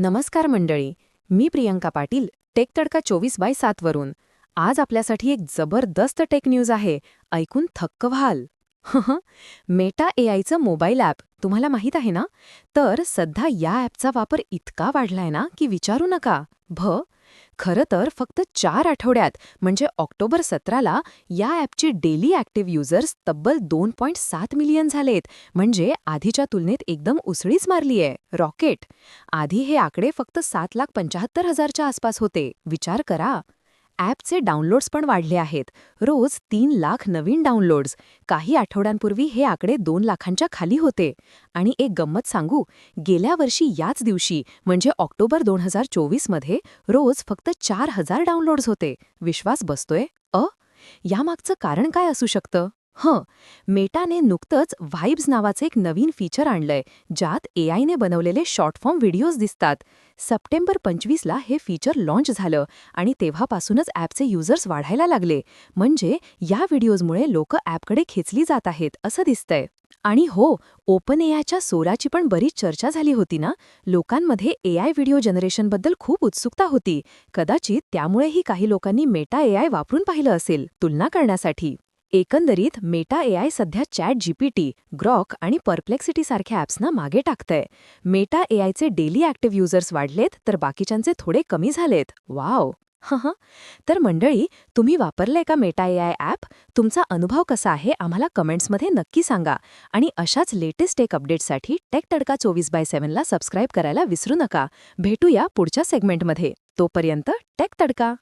नमस्कार मंडळी मी प्रियंका पाटील टेक तडका चोवीस बाय सातवरून आज आपल्यासाठी एक जबरदस्त टेक न्यूज आहे. ऐकून थक्क व्हाल. मेटा ए आयचं मोबाईल ॲप तुम्हाला माहीत आहे ना? तर सध्या या ॲपचा वापर इतका वाढलाय ना की विचारू नका. भ खरं तर फक्त चार आठवड्यात म्हणजे ऑक्टोबर सतराला या ॲपची डेली ॲक्टिव्ह युजर्स तब्बल दोन पॉईंट सात मिलियन झालेत म्हणजे आधीच्या तुलनेत एकदम उसळीच मारलीये. रॉकेट. आधी हे आकडे फक्त सात लाख पंचाहत्तर हजारच्या आसपास होते. विचार करा. ॲपचे डाउनलोड्स पण वाढले आहेत. रोज तीन लाख नवीन डाउनलोड्स. काही आठवड्यांपूर्वी हे आकडे दोन लाखांच्या खाली होते. आणि एक गंमत सांगू गेल्या वर्षी याच दिवशी म्हणजे ऑक्टोबर दोन हजार चोवीसमध्ये रोज फक्त चार हजार डाउनलोड्स होते. विश्वास बसतोय? अ? यामागचं कारण काय असू शकतं? हं मेटाने नुकतंच व्हाईब्स नावाचं एक नवीन फीचर आणलंय ज्यात एआयने बनवलेले शॉर्ट फॉर्म व्हिडिओज दिसतात. सप्टेंबर पंचवीसला हे फीचर लॉन्च झालं आणि तेव्हापासूनच ॲपचे युजर्स वाढायला लागले. म्हणजे या व्हिडिओजमुळे लोक ॲपकडे खेचली जात आहेत असं दिसतंय. आणि हो ओपन एआयच्या सोराची पण बरीच चर्चा झाली होती ना? लोकांमध्ये एआय व्हिडिओ जनरेशनबद्दल खूप उत्सुकता होती. कदाचित त्यामुळेही काही लोकांनी मेटा एआय वापरून पाहिलं असेल तुलना करण्यासाठी. एकंदरीत मेटा एआय सध्या चॅट जीपीटी ग्रॉक आणि परप्लेक्सिटी सारख्या ॲप्सना मागे टाकतंय. मेटा एआयचे डेली ॲक्टिव्ह युजर्स वाढलेत तर बाकीच्यांचे थोडे कमी झालेत. वाव! हं तर मंडळी तुम्ही वापरलंय का मेटा एआय ॲप? तुमचा अनुभव कसा आहे आम्हाला कमेंट्समध्ये नक्की सांगा. आणि अशाच लेटेस्ट टेक अपडेट्ससाठी टेक तडका चोवीस बाय सेव्हनला सबस्क्राईब करायला विसरू नका. भेटूया पुढच्या सेगमेंटमध्ये. तोपर्यंत टेक तडका!